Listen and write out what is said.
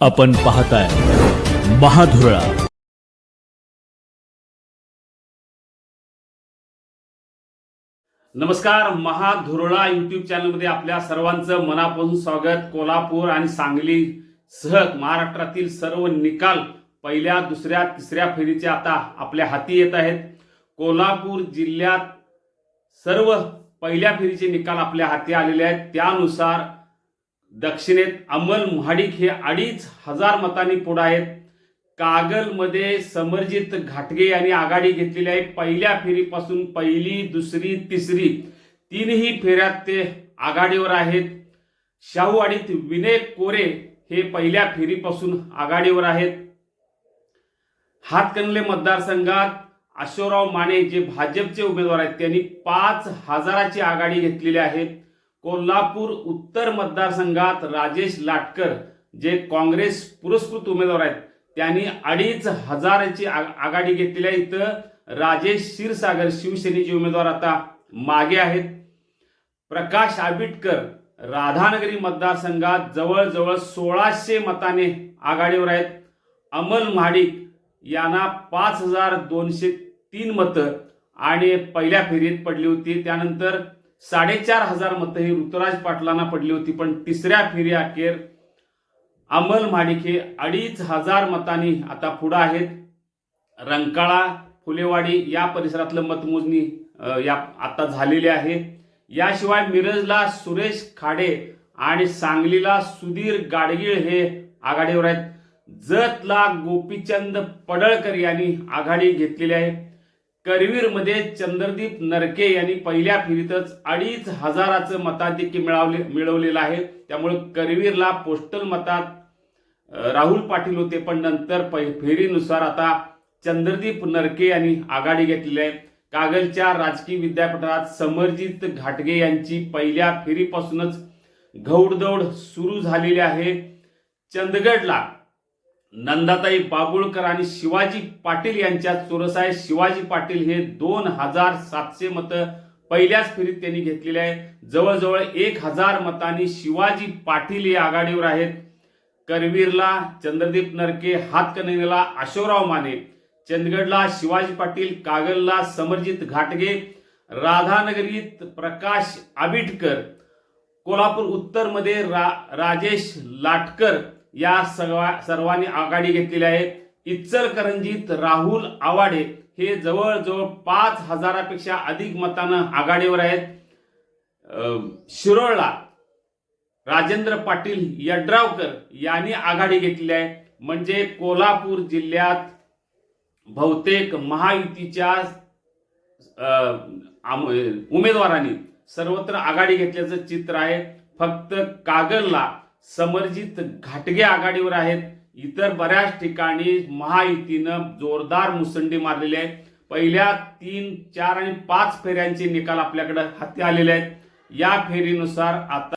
आपण पाहताय महाधुरळा. नमस्कार महाधुरळा युट्यूब चॅनलमध्ये आपल्या सर्वांचं मनापासून स्वागत. कोल्हापूर आणि सांगली सह महाराष्ट्रातील सर्व निकाल पहिल्या दुसऱ्या तिसऱ्या फेरीचे आता आपल्या हाती येत आहेत. कोल्हापूर जिल्ह्यात सर्व पहिल्या फेरीचे निकाल आपल्या हाती आलेले आहेत. त्यानुसार दक्षिणेत अमल महाडिक हे अडीच हजार मतांनी पुढे आहेत. कागलमध्ये समरजित घाटगे यांनी आघाडी घेतलेली आहे. पहिल्या फेरीपासून पहिली दुसरी तिसरी तीनही फेऱ्यात ते आघाडीवर आहेत. शाहूवाडीत विनय कोरे हे पहिल्या फेरीपासून आघाडीवर आहेत. हातकणले मतदारसंघात अशोकराव माने जे भाजपचे उमेदवार आहेत त्यांनी पाच हजाराची आघाडी घेतलेली आहे. कोल्हापूर उत्तर मतदारसंघात राजेश लाटकर जे काँग्रेस पुरस्कृत उमेदवार आहेत त्यांनी अडीच हजाराची आ- आघाडी घेतलेली आहे. इथं राजेश क्षीरसागर शिवसेनेचे उमेदवार आता मागे आहेत. प्रकाश आबिटकर राधानगरी मतदारसंघात जवळजवळ सोळाशे मताने आघाडीवर आहेत. अमल महाडिक यांना पाच हजार दोनशे तीन मतं आणि पहिल्या फेरीत पडली होती. त्यानंतर साडेचार हजार मतं ही ऋतुराज पाटलांना पडली होती पण तिसऱ्या फेरी अखेर अमल माडिके अडीच हजार मतांनी आता पुढं आहेत. रंकाळा फुलेवाडी या परिसरातलं मतमोजणी या आता झालेली आहे. याशिवाय मिरजला सुरेश खाडे आणि सांगलीला सुधीर गाडगीळ हे आघाडीवर आहेत. जतला गोपीचंद पडळकर यांनी आघाडी घेतलेली आहे. करवीरमध्ये चंद्रदीप नरके यांनी पहिल्या फेरीतच अडीच हजाराचं मताधिक्य मिळवले मिळवलेलं आहे. त्यामुळे करवीरला पोस्टल मतात राहुल पाटील होते. पण नंतर पै- फेरीनुसार आता चंद्रदीप नरके यांनी आघाडी घेतलेली आहे. कागलच्या राजकीय विद्यापीठात समरजित घाटगे यांची पहिल्या फेरीपासूनच घौडदौड सुरू झालेली आहे. चंदगडला नंदाताई बाबुळकर आणि शिवाजी पाटील यांच्यात चुरस आहे शिवाजी पाटील हे दोन हजार सातशे मतं पहिल्याच फेरीत त्यांनी घेतलेले आहे. जवळजवळ एक हजार मतांनी शिवाजी पाटील हे आघाडीवर आहेत. करवीरला चंद्रदीप नरके हातकणंगलेला अशोकराव माने चंदगडला शिवाजी पाटील कागलला समरजित घाटगे राधानगरीत प्रकाश आबिटकर कोल्हापूर उत्तरमध्ये रा राजेश लाटकर या सगळ्या सर्वांनी आघाडी घेतलेली आहे. इचलकरंजीत राहुल आवाडे हे जवळजवळ पाच हजारापेक्षा अधिक मतानं आघाडीवर आहेत. शिरोळला राजेंद्र पाटील यड्रावकर यांनी आघाडी घेतली आहे. म्हणजे कोल्हापूर जिल्ह्यात बहुतेक महायुतीच्या आम- उमेदवारांनी सर्वत्र आघाडी घेतल्याचं चित्र आहे. फक्त कागलला समरजित घाटगे आघाडीवर आहेत. इतर बऱ्याच ठिकाणी महायुतीनं जोरदार मुसंडी मारलेली आहे. पहिल्या तीन चार आणि पाच फेऱ्यांचे निकाल आपल्याकडे हाती आलेले आहेत. या फेरीनुसार आता